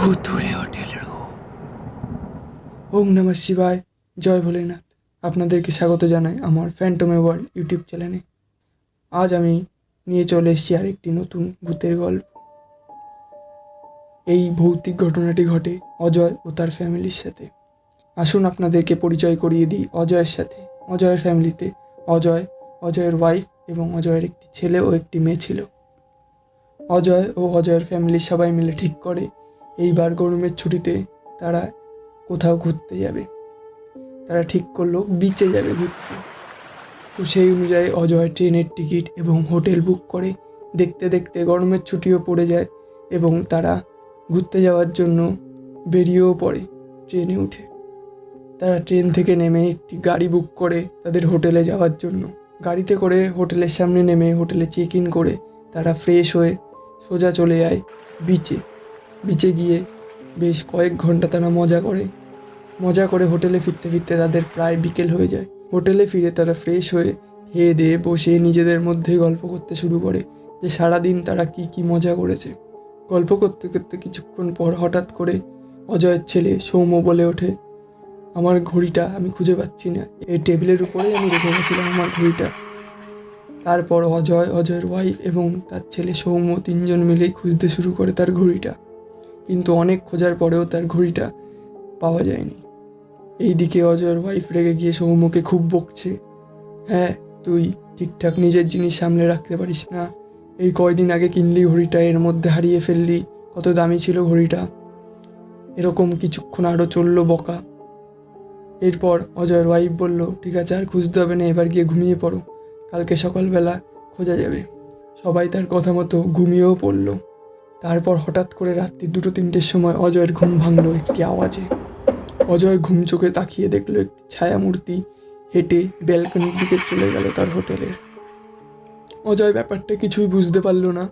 ভুতুরে হোটেল ওম নমঃ শিবায়। জয় ভোলেনাথ। আপনাদেরকে স্বাগত জানাই আমার ফ্যান্টমে ওয়ার্ল্ড ইউটিউব চ্যানেলে আজ আমি নিয়ে চলে এসেছি আরেকটি নতুন ভূতের গল্প। এই ভৌতিক ঘটনাটি ঘটে অজয় ও তার ফ্যামিলির সাথে। আসুন আপনাদেরকে পরিচয় করিয়ে দিই অজয়ের সাথে। অজয়ের ফ্যামিলিতে অজয়, অজয়ের ওয়াইফ এবং অজয়ের একটি ছেলে ও একটি মেয়ে ছিল। অজয় ও অজয়ের ফ্যামিলির সবাই মিলে ঠিক করে এইবার গরমের ছুটিতে তারা কোথাও ঘুরতে যাবে। তারা ঠিক করল বিচে যাবে ঘুরতে। তো সেই অনুযায়ী অজয় ট্রেনের টিকিট এবং হোটেল বুক করে দেখতে দেখতে গরমের ছুটিও পড়ে যায় এবং তারা ঘুরতে যাওয়ার জন্য বেরিয়েও পড়ে ট্রেনে উঠে। তারা ট্রেন থেকে নেমে একটি গাড়ি বুক করে তাদের হোটেলে যাওয়ার জন্য। গাড়িতে করে হোটেলের সামনে নেমে হোটেলে চেক ইন করে তারা ফ্রেশ হয়ে সোজা চলে যায় বিচে বিচে গিয়ে বেশ কয়েক ঘণ্টা তারা মজা করে। মজা করে হোটেলে ফিরতে ফিরতে তাদের প্রায় বিকেল হয়ে যায়। হোটেলে ফিরে তারা ফ্রেশ হয়ে খেয়ে দিয়ে বসে নিজেদের মধ্যেই গল্প করতে শুরু করে যে সারাদিন তারা কি কি মজা করেছে। গল্প করতে করতে কিছুক্ষণ পর হঠাৎ করে অজয়ের ছেলে সৌম্য বলে ওঠে, আমার ঘড়িটা আমি খুঁজে পাচ্ছি না। এই টেবিলের উপরেই আমি রেখে গেছিলাম আমার ঘড়িটা। তারপর অজয়, অজয়ের ওয়াইফ এবং তার ছেলে সৌম্য তিনজন মিলেই খুঁজতে শুরু করে তার ঘড়িটা। কিন্তু অনেক খোঁজার পরেও তার ঘড়িটা পাওয়া যায়নি। এইদিকে অজয়ের ওয়াইফ রেগে গিয়ে সৌম্যকে খুব বকছে। হ্যাঁ তুই ঠিকঠাক নিজের জিনিস সামলে রাখতে পারিস না। এই কয়দিন আগে কিনলি ঘড়িটা, এর মধ্যে হারিয়ে ফেললি। কত দামি ছিল ঘড়িটা? এরকম কিছুক্ষণ আরও চলল বকা। এরপর অজয়ের ওয়াইফ বলল, ঠিক আছে, আর খুঁজতে হবে না, এবার গিয়ে ঘুমিয়ে পড়ো। কালকে সকালবেলা খোঁজা যাবে। সবাই তার কথা মতো ঘুমিয়েও পড়ল। তারপর হঠাৎ করে রাত্রি দুটো, তিনটের সময় অজয়ের ঘুম ভাঙলো একটি আওয়াজে। অজয় ঘুম চোখে তাকিয়ে দেখল একটি ছায়ামূর্তি হেঁটে ব্যালকনির দিকে চলে গেল তার হোটেলের অজয় ব্যাপারটা কিছুই বুঝতে পারল না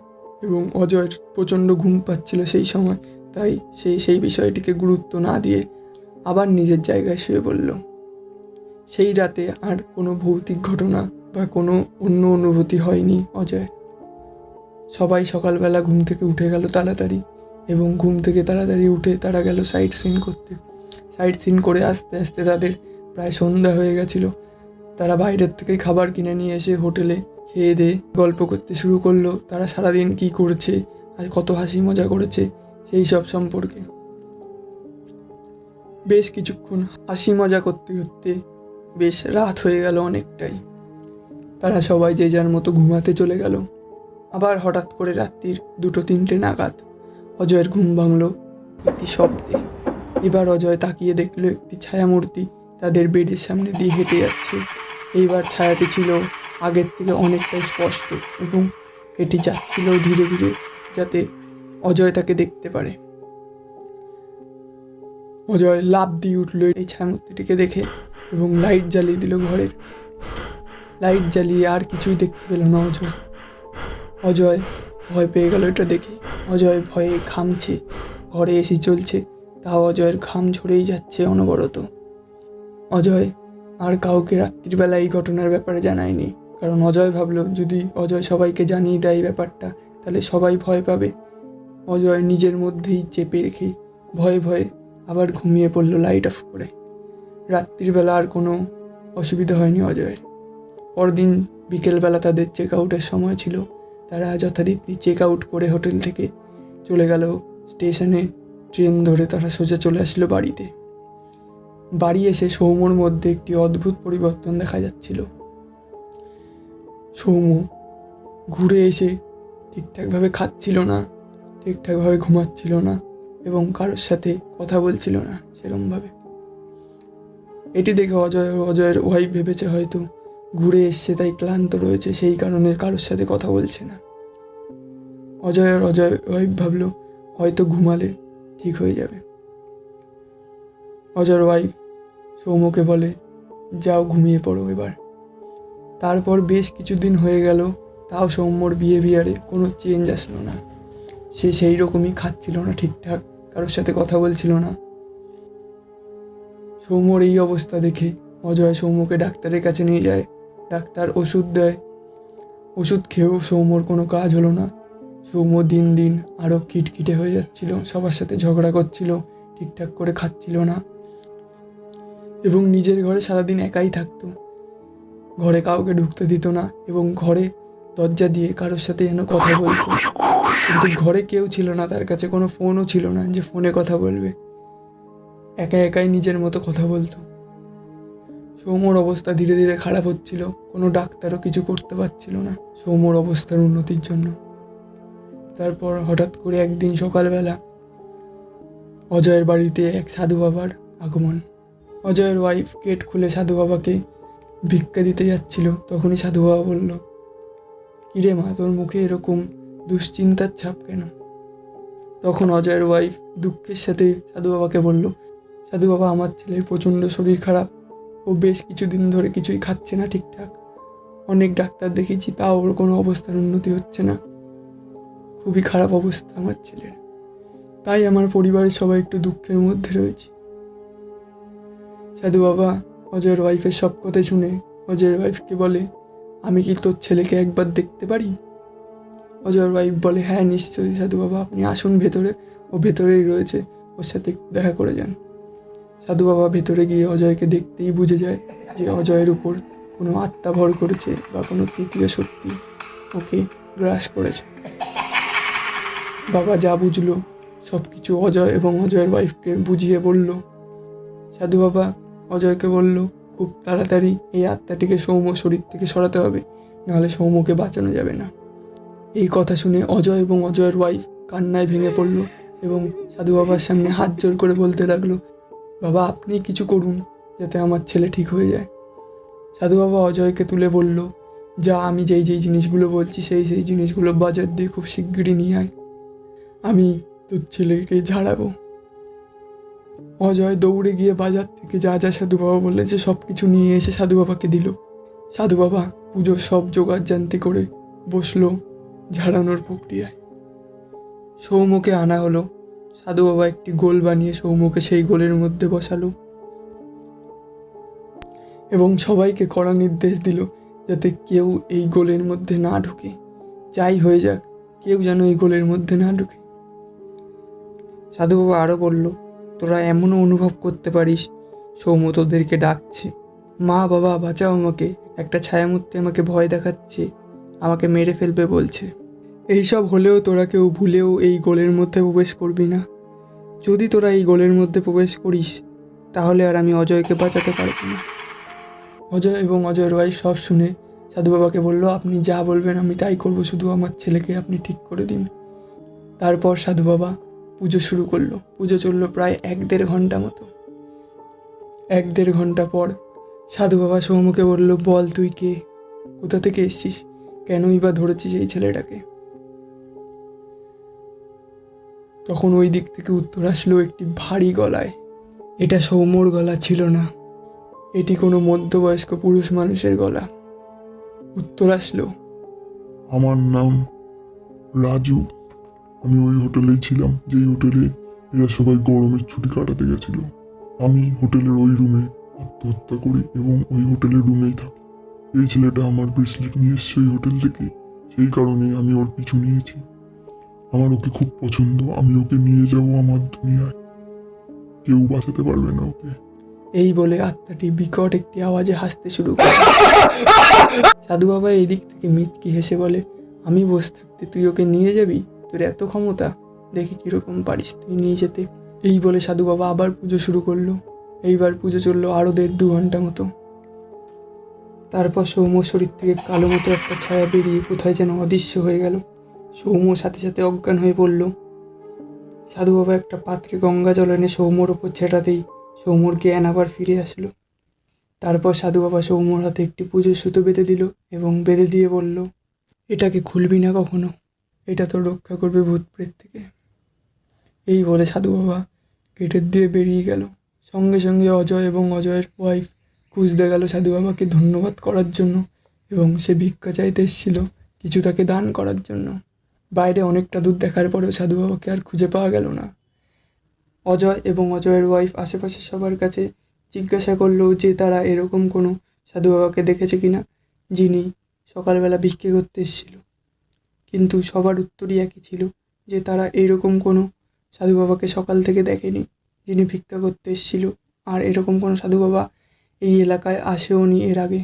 এবং অজয়ের প্রচণ্ড ঘুম পাচ্ছিল সেই সময়, তাই সেই সেই বিষয়টিকে গুরুত্ব না দিয়ে আবার নিজের জায়গায় শুয়ে পড়ল। সেই রাতে আর কোনো ভৌতিক ঘটনা বা কোনো অন্য অনুভূতি হয়নি অজয় সবাই সকালবেলা ঘুম থেকে উঠে গেল তাড়াতাড়ি এবং ঘুম থেকে তাড়াতাড়ি উঠে তারা গেল সাইট সিন করতে। সাইট সিন করে আস্তে আস্তে তাদের প্রায় সন্ধ্যা হয়ে গেছিল। তারা বাইরের থেকে খাবার কিনে নিয়ে এসে হোটেলে খেয়ে দিয়ে গল্প করতে শুরু করল, তারা সারাদিন কী করছে আর কত হাসি মজা করেছে সেই সব সম্পর্কে। বেশ কিছুক্ষণ হাসি মজা করতে করতে বেশ রাত হয়ে গেল অনেকটাই। তারা সবাই যে যার মতো ঘুমাতে চলে গেল। আবার হঠাৎ করে রাত্রির দুটো তিনটে নাগাদ অজয়ের ঘুম ভাঙল একটি শব্দে। এবার অজয় তাকিয়ে দেখল একটি ছায়ামূর্তি তাদের বেডের সামনে দিয়ে হেঁটে যাচ্ছে। এইবার ছায়াটি ছিল আগের থেকে অনেকটাই স্পষ্ট এবং এটি যাচ্ছিল ধীরে ধীরে যাতে অজয় তাকে দেখতে পারে। অজয় লাভ দিয়ে উঠল এই ছায়ামূর্তিটিকে দেখে এবং লাইট জ্বালিয়ে দিল ঘরের। লাইট জ্বালিয়ে আর কিছুই দেখতে পেল না অজয়। অজয় ভয় পেয়ে গেল এটা দেখে। অজয় ভয়ে ঘামছে, ঘরে এসে চলছে তাও অজয়ের ঘাম ঝরেই যাচ্ছে অনবরত। অজয় আর কাউকে রাত্রিবেলা এই ঘটনার ব্যাপারে জানায়নি। কারণ অজয় ভাবলো, যদি অজয় সবাইকে জানিয়ে দেয় এই ব্যাপারটা, তাহলে সবাই ভয় পাবে। অজয় নিজের মধ্যেই চেপে রেখে ভয়ে ভয়ে আবার ঘুমিয়ে পড়ল লাইট অফ করে। রাত্রিবেলা আর কোনো অসুবিধা হয়নি অজয়ের। পরদিন বিকেলবেলা তাদের চেক আউটের সময় ছিল। তারা যথারীতি চেক আউট করে হোটেল থেকে চলে গেল। স্টেশনে ট্রেন ধরে তারা সোজা চলে আসলো বাড়িতে। বাড়ি এসে সৌম্যর মধ্যে একটি অদ্ভুত পরিবর্তন দেখা যাচ্ছিল। সৌম্য ঘুরে এসে ঠিকঠাকভাবে খাচ্ছিল না, ঠিকঠাকভাবে ঘুমাচ্ছিল না এবং কারোর সাথে কথা বলছিল না সেরমভাবে। এটি দেখে অজয় অজয়ের ওয়াইফ ভেবেছে হয়তো ঘুরে এসছে, তাই ক্লান্ত রয়েছে, সেই কারণে কারোর সাথে কথা বলছে না। অজয় আর অজয় ওয়াইফ ভাবলো, হয়তো ঘুমালে ঠিক হয়ে যাবে। অজয়ের ওয়াইফ সৌম্যকে বলে, যাও ঘুমিয়ে পড়ো এবার। তারপর বেশ কিছুদিন হয়ে গেল, তাও সৌম্যর বিহেভিয়ারে কোনো চেঞ্জ আসলো না। সে সেই রকমই খাচ্ছিল না ঠিকঠাক, কারোর সাথে কথা বলছিল না। সৌম্যর এই অবস্থা দেখে অজয় সৌম্যকে ডাক্তারের কাছে নিয়ে যায়। ডাক্তার ওষুধ দেয়। ওষুধ খেয়েও সৌম্যর কোনো কাজ হলো না। সৌম্য দিন দিন আরও খিটখিটে হয়ে যাচ্ছিল, সবার সাথে ঝগড়া করছিল, ঠিকঠাক করে খাচ্ছিল না এবং নিজের ঘরে সারাদিন একাই থাকতো। ঘরে কাউকে ঢুকতে দিত না এবং ঘরে দরজা দিয়ে কারোর সাথে যেন কথা বলতো। কিন্তু ঘরে কেউ ছিল না, তার কাছে কোনো ফোনও ছিল না যে ফোনে কথা বলবে। একা একাই নিজের মতো কথা বলতো। সৌম্যর অবস্থা ধীরে ধীরে খারাপ হচ্ছিল। কোনো ডাক্তারও কিছু করতে পারছিল না সৌম্যর অবস্থার উন্নতির জন্য। তারপর হঠাৎ করে একদিন সকালবেলা অজয়ের বাড়িতে এক সাধু বাবার আগমন। অজয়ের ওয়াইফ গেট খুলে সাধু বাবাকে ভিক্ষা দিতে যাচ্ছিল। তখনই সাধু বাবা বলল, কিরে মা, তোর মুখে এরকম দুশ্চিন্তার ছাপ কেন? তখন অজয়ের ওয়াইফ দুঃখের সাথে সাধু বাবাকে বলল, সাধু বাবা, আমার ছেলের প্রচণ্ড শরীর খারাপ। ও বেশ কিছুদিন ধরে কিছুই খাচ্ছে না ঠিকঠাক। অনেক ডাক্তার দেখিয়েছি তাও ওর কোনো অবস্থার উন্নতি হচ্ছে না। খুবই খারাপ অবস্থা আমার ছেলের। তাই আমার পরিবারের সবাই একটু দুঃখের মধ্যে রয়েছে। সাধু বাবা, অজয়ের ওয়াইফের সব কথা শুনে অজয়ের ওয়াইফকে বলে, আমি কি তোর ছেলেকে একবার দেখতে পারি? অজয়ের ওয়াইফ বলে হ্যাঁ নিশ্চয়ই সাধু বাবা, আপনি আসুন ভেতরে। ও ভেতরেই রয়েছে। ওর সাথে দেখা করে যান। সাধু বাবা ভেতরে গিয়ে অজয়কে দেখতেই বুঝে যায় যে অজয়ের উপর কোনো আত্মা ভর করেছে বা কোনো তৃতীয় শক্তি ওকে গ্রাস করেছে। বাবা যা বুঝলো সব কিছু অজয় এবং অজয়ের ওয়াইফকে বুঝিয়ে বলল। সাধু বাবা অজয়কে বলল, খুব তাড়াতাড়ি এই আত্মাটিকে সৌম্য শরীর থেকে সরাতে হবে, নাহলে সৌম্যকে বাঁচানো যাবে না। এই কথা শুনে অজয় এবং অজয়ের ওয়াইফ কান্নায় ভেঙে পড়ল এবং সাধু বাবার সামনে হাত জোর করে বলতে লাগল বাবা, আপনি কিছু করুন যাতে আমার ছেলে ঠিক হয়ে যায়। সাধু বাবা অজয়কে তুলে বলল, যা, আমি যেই যেই জিনিসগুলো বলছি, সেই সেই জিনিসগুলো বাজার দিয়ে খুব শিগগিরই নিয়ে আয়। আমি তোর ছেলেকে ঝাড়াবো। অজয় দৌড়ে গিয়ে বাজার থেকে যা যা সাধু বাবা বলেছে সব কিছু নিয়ে এসে সাধু বাবাকে দিল। সাধু বাবা পুজোর সব জোগাড় জানতে করে বসল ঝাড়ানোর প্রক্রিয়ায়। সৌম্যকে আনা হলো। সাধু বাবা একটি গোল বানিয়ে সৌম্যকে সেই গোলের মধ্যে বসালো। এবং সবাইকে কড়া নির্দেশ দিল যাতে কেউ এই গোলের মধ্যে না ঢুকে। যাই হয়ে যাক, কেউ যেন এই গোলের মধ্যে না ঢুকে। সাধু বাবা আরও বলল, তোরা এমনও অনুভব করতে পারিস, সৌম্য তোদেরকে ডাকছে। মা বাবা, বাঁচাও আমাকে, একটা ছায়ামূর্তি আমাকে ভয় দেখাচ্ছে, আমাকে মেরে ফেলবে বলছে। এইসব হলেও তোরা কেউ ভুলেও এই গোলের মধ্যে প্রবেশ করবি না। যদি তোরা এই গোলের মধ্যে প্রবেশ করিস, তাহলে আর আমি অজয়কে বাঁচাতে পারব না। অজয় এবং অজয়ের ওয়াইফ সব শুনে সাধু বাবাকে বলল, আপনি যা বলবেন আমি তাই করব, শুধু আমার ছেলেকে আপনি ঠিক করে দিন। তারপর সাধু বাবা পুজো শুরু করল। পুজো চলল প্রায় এক দেড় ঘণ্টা মতো। এক দেড় ঘণ্টা পর সাধু বাবা সৌমুখে বলল, বল তুই কে? কোথা থেকে এসছিস? কেনই বা ধরেছিস এই ছেলেটাকে? তখন ওই দিক থেকে উত্তর আসলো একটি ভারী গলায়। এটা সৌম্যর গলা ছিল না। এটি কোনো মধ্যবয়স্ক পুরুষ মানুষের গলা। উত্তর আসলো, আমার নাম রাজু। আমি ওই হোটেলেই ছিলাম, যেই হোটেলে এরা সবাই গরমের ছুটি কাটাতে গেছিল। আমি হোটেলের ওই রুমে আত্মহত্যা করি এবং ওই হোটেলের রুমেই থাকি। এই ছেলেটা আমার ব্রেসলেট নিয়ে এসছে ওই হোটেল থেকে। সেই কারণে আমি ওর পিছু নিয়েছি। আমার ওকে খুব পছন্দ, আমি ওকে নিয়ে যাব আমার দুনিয়ায়। কেউ বাঁচাতে পারবে না ওকে। এই বলে আত্মাটি বিকট একটি আওয়াজে হাসতে শুরু করে। সাধু বাবা এই দিক থেকে মিটকি হেসে বলে, আমি বসে থাকতে তুই ওকে নিয়ে যাবি? তোর এত ক্ষমতা? দেখি কীরকম পারিস তুই নিয়ে যেতে। এই বলে সাধু বাবা আবার পুজো শুরু করল। এইবার পুজো চলল আরও দেড় দু ঘণ্টা মতো। তারপর সৌম্য শরীর থেকে কালো মতো একটা ছায়া বেরিয়ে কোথায় যেন অদৃশ্য হয়ে গেল। সৌম্য সাথে সাথে অজ্ঞান হয়ে পড়ল সাধু বাবা, একটা পাত্রে গঙ্গা জল এনে সৌম্যর ওপর ছেটাতেই সৌম্যর জ্ঞান আবার ফিরে আসলো। তারপর সাধু বাবা সৌম্যর হাতে একটি পুজোর সুতো বেঁধে দিল এবং বেঁধে দিয়ে বলল, এটাকে খুলবি না কখনো? এটা তো রক্ষা করবে ভূত প্রেত থেকে। এই বলে সাধু বাবা গেটের দিয়ে বেরিয়ে গেল। সঙ্গে সঙ্গে অজয় এবং অজয়ের ওয়াইফ খুঁজতে গেল সাধু বাবাকে ধন্যবাদ করার জন্য এবং সে ভিক্ষা চাইতে এসেছিল কিছু তাকে দান করার জন্য। বাইরে অনেকটা দূর দেখার পরেও সাধু বাবাকে আর খুঁজে পাওয়া গেল না। অজয় এবং অজয়ের ওয়াইফ আশেপাশে সবার কাছে জিজ্ঞাসা করল যে তারা এরকম কোনো সাধু বাবাকে দেখেছে কিনা যিনি সকালবেলা ভিক্ষে করতে এসেছিল। কিন্তু সবার উত্তরই একই ছিল যে তারা এরকম কোনো সাধু বাবাকে সকাল থেকে দেখেনি যিনি ভিক্ষা করতে এসেছিল। আর এরকম কোনো সাধু বাবা এই এলাকায় আসেও নি এর আগে।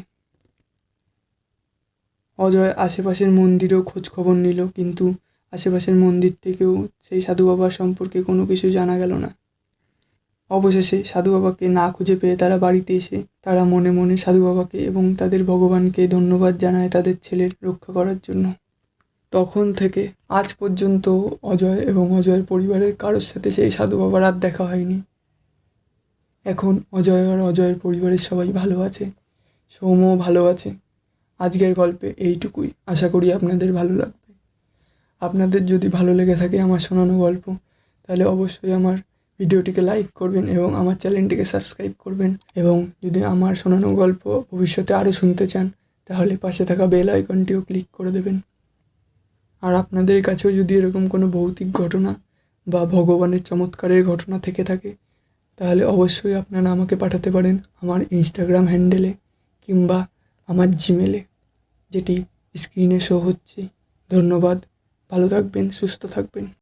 অজয় আশেপাশের মন্দিরেও খোঁজ খবর নিল, কিন্তু আশেপাশের মন্দির থেকেও সেই সাধু বাবার সম্পর্কে কোনো কিছু জানা গেল না। অবশেষে সাধু বাবাকে না খুঁজে পেয়ে তারা বাড়িতে এসে তারা মনে মনে সাধু বাবাকে এবং তাদের ভগবানকে ধন্যবাদ জানায় তাদের ছেলের রক্ষা করার জন্য। তখন থেকে আজ পর্যন্ত অজয় এবং অজয়ের পরিবারের কারোর সাথে সেই সাধু বাবার আর দেখা হয়নি। এখন অজয় আর অজয়ের পরিবারের সবাই ভালো আছে, সৌম্যও ভালো আছে। আজকের গল্পে এইটুকুই। আশা করি আপনাদের ভালো লাগবে। আপনাদের যদি ভালো লেগে থাকে আমার শোনানো গল্প, তাহলে অবশ্যই আমার ভিডিওটিকে লাইক করবেন এবং আমার চ্যানেলটিকে সাবস্ক্রাইব করবেন। এবং যদি আমার শোনানো গল্প ভবিষ্যতে আরও শুনতে চান, তাহলে পাশে থাকা বেল আইকনটিও ক্লিক করে দেবেন। আর আপনাদের কাছেও যদি এরকম কোনো ভৌতিক ঘটনা বা ভগবানের চমৎকারের ঘটনা থেকে থাকে, তাহলে অবশ্যই আপনারা আমাকে পাঠাতে পারেন আমার ইনস্টাগ্রাম হ্যান্ডেলে কিংবা আমার জিমেলে যেটি স্ক্রিনে শো হচ্ছে। ধন্যবাদ। ভালো থাকবেন সুস্থ থাকবেন।